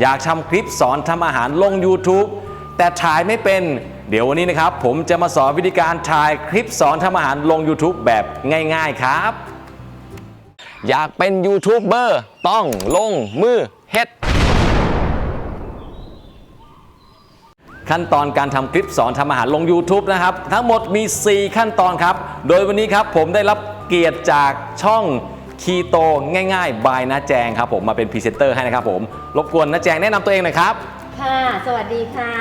อยากทำคลิปสอนทำอาหารลง YouTube แต่ถ่ายไม่เป็น เดี๋ยววันนี้นะครับ ผมจะมาสอนวิธีการถ่ายคลิปสอนทำอาหารลง YouTube แบบง่ายๆครับ อยากเป็นยูทูบเบอร์ต้องลงมือเฮ็ดขั้นตอนการทำคลิปสอนทำอาหารลง YouTube นะครับ ทั้งหมดมี 4 ขั้นตอนครับ โดยวันนี้ครับผมได้รับเกียรติจากช่อง คีโตง่ายๆ บายนะแจงครับผมมาเป็นพรีเซนเตอร์ให้นะครับผม รบกวนนะแจงแนะนำตัวเองหน่อยครับ ค่ะ สวัสดีค่ะ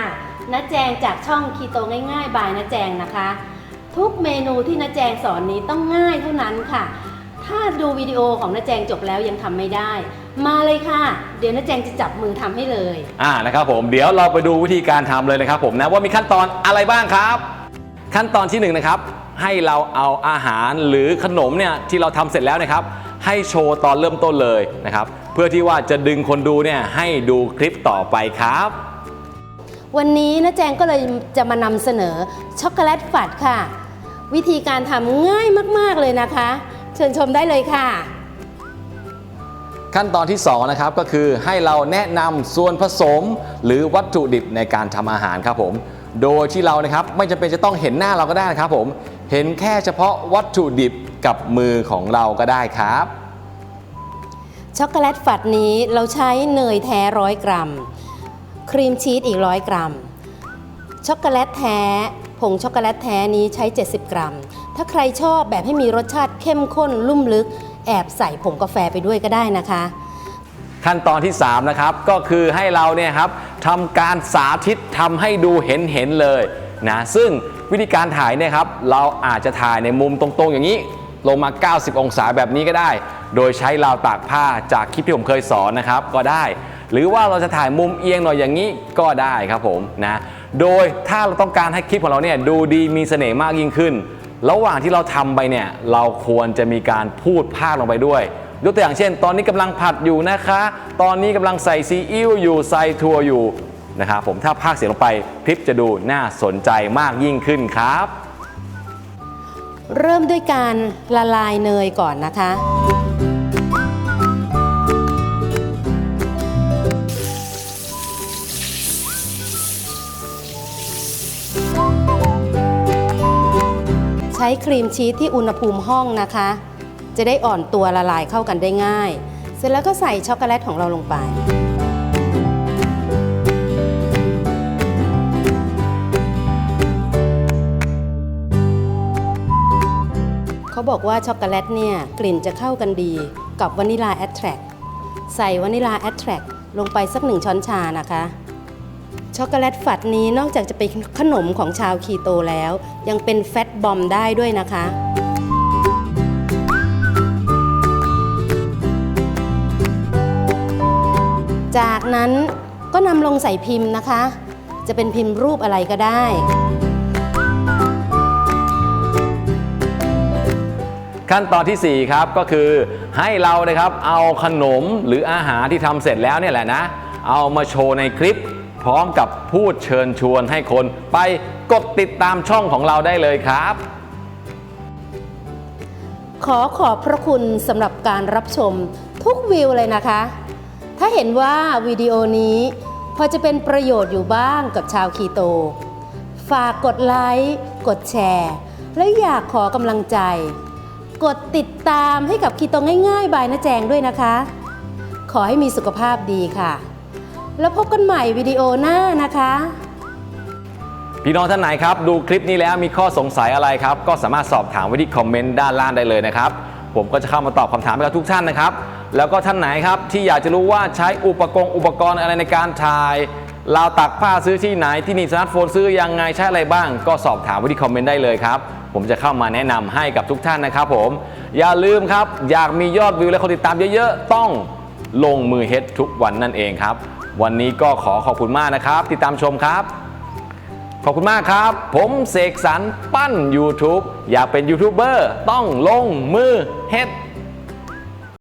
น้าแจงจากช่องคีโตง่ายๆ บายน้าแจงนะคะ ทุกเมนูที่น้าแจงสอนนี้ต้องง่ายเท่านั้นค่ะ ถ้าดูวิดีโอของน้าแจงจบแล้วยังทำไม่ได้ มาเลยค่ะ เดี๋ยวน้าแจงจะจับมือทำให้เลย อ่านะครับผมเดี๋ยวเราไปดูวิธีการทำเลยนะครับผมนะว่ามีขั้นตอนอะไรบ้างครับ ขั้นตอนที่หนึ่งนะครับให้เราเอาอาหารหรือขนมเนี่ยที่เราทำเสร็จแล้วนะครับ ให้โชว์ตอนเริ่มต้นเลยนะครับ เพื่อที่ว่าจะดึงคนดูเนี่ยให้ดูคลิปต่อไปครับ วันนี้น้าแจงก็เลยจะมานำเสนอช็อกโกแลตฝัดค่ะ วิธีการทำง่ายมากๆเลยนะคะ เชิญชมได้เลยค่ะ ขั้นตอนที่สองนะครับก็คือให้เราแนะนำส่วนผสมหรือวัตถุดิบในการทำอาหารครับผม โดยที่เรานะครับไม่จำเป็นจะต้องเห็นหน้าเราก็ได้นะครับผม เห็นแค่เฉพาะวัตถุดิบ กับมือของเราก็ได้ครับ ช็อกโกแลตฝัดนี้เราใช้เนยแท้ร้อยกรัม ครีมชีสอีกร้อยกรัม ช็อกโกแลตแท้ผงช็อกโกแลตแท้นี้ใช้ 70 กรัม ถ้าใครชอบแบบให้มีรสชาติเข้มข้นลุ่มลึก แอบใส่ผงกาแฟไปด้วยก็ได้นะคะ ขั้นตอนที่ 3 นะครับ ก็คือให้เราเนี่ยครับทำการสาธิตทำให้ดูเห็นเห็นๆเลยนะซึ่งวิธีการถ่ายเนี่ยครับเราอาจจะถ่ายในมุมตรงๆอย่างนี้ ลงมา 90 องศาแบบนี้ก็ได้ โดยใช้ราวตากผ้าจากคลิปที่ผมเคยสอนนะครับก็ได้ หรือว่าเราจะถ่ายมุมเอียงหน่อยอย่างนี้ก็ได้ครับผมนะโดยถ้าเราต้องการให้คลิปของเราเนี่ยดูดีมีเสน่ห์มากยิ่งขึ้น ระหว่างที่เราทำไปเนี่ยเราควรจะมีการพูดภาคลงไปด้วยยกตัวอย่างเช่น ตอนนี้กำลังผัดอยู่นะคะ ตอนนี้กำลังใส่ซีอิ๊วอยู่ใส่ถั่วอยู่นะครับผมถ้าภาคเสียงลงไปคลิปจะดูน่าสนใจมากยิ่งขึ้นครับ เริ่มด้วยการละลายเนยก่อนนะคะ ใช้ครีมชีสที่อุณหภูมิห้องนะคะ จะได้อ่อนตัวละลายเข้ากันได้ง่าย เสร็จแล้วก็ใส่ช็อกโกแลตของเราลงไป บอกว่าช็อกโกแลตเนี่ยกลิ่นจะเข้ากันดีกับวานิลาแอ t แทรกใส่วานิลาแอ t แทรกลงไปสักหนึ่งช้อนชานะคะช็อกโกแลตฝัดนี้นอกจากจะเป็นขนมของชาวคีโตแล้ว ยังเป็นแฟตบอมได้ด้วยนะคะ จากนั้นก็นำลงใส่พิมพ์นะคะ จะเป็นพิมพ์รูปอะไรก็ได้ ขั้นตอนทีสี่ 4 ครับก็คือให้เรานะครับเอาขนมหรืออาหารที่ทำเสร็จแล้วเนี่ยแหละนะ เอามาโชว์ในคลิป พร้อมกับพูดเชิญชวนให้คนไปกดติดตามช่องของเราได้เลยครับ ขอขอบพระคุณสำหรับการรับชมทุกวิวเลยนะคะ ถ้าเห็นว่าวิดีโอนี้พอจะเป็นประโยชน์อยู่บ้างกับชาวคีโต ฝากกดไลค์ กดแชร์ และอยากขอกำลังใจ กดติดตามให้กับคีโตง่ายๆ บายนะแจงด้วยนะคะ ขอให้มีสุขภาพดีค่ะ แล้วพบกันใหม่วิดีโอหน้านะคะ พี่น้องท่านไหนครับ ดูคลิปนี้แล้วมีข้อสงสัยอะไรครับ ก็สามารถสอบถามไว้ที่คอมเมนต์ด้านล่างได้เลยนะครับ ผมก็จะเข้ามาตอบคำถามให้กับทุกท่านนะครับ แล้วก็ท่านไหนครับที่อยากจะรู้ว่าใช้อุปกรณ์อุปกรณ์อะไรในการถ่าย เราตักผ้าซื้อที่ไหนที่นี่สมาร์ทโฟนซื้อยังไงใช้อะไรบ้าง ก็สอบถามไว้ที่คอมเมนต์ได้เลยครับ ผมจะเข้ามาแนะนำให้กับทุกท่านนะครับผม อย่าลืมครับ อยากมียอดวิวและคนติดตามเยอะๆ ต้องลงมือเฮ็ดทุกวันนั่นเองครับ วันนี้ก็ขอขอบคุณมากนะครับ ติดตามชมครับ ขอบคุณมากครับ ผมเสกสรรปั้น YouTube อยากเป็นยูทูบเบอร์ต้องลงมือเฮ็ด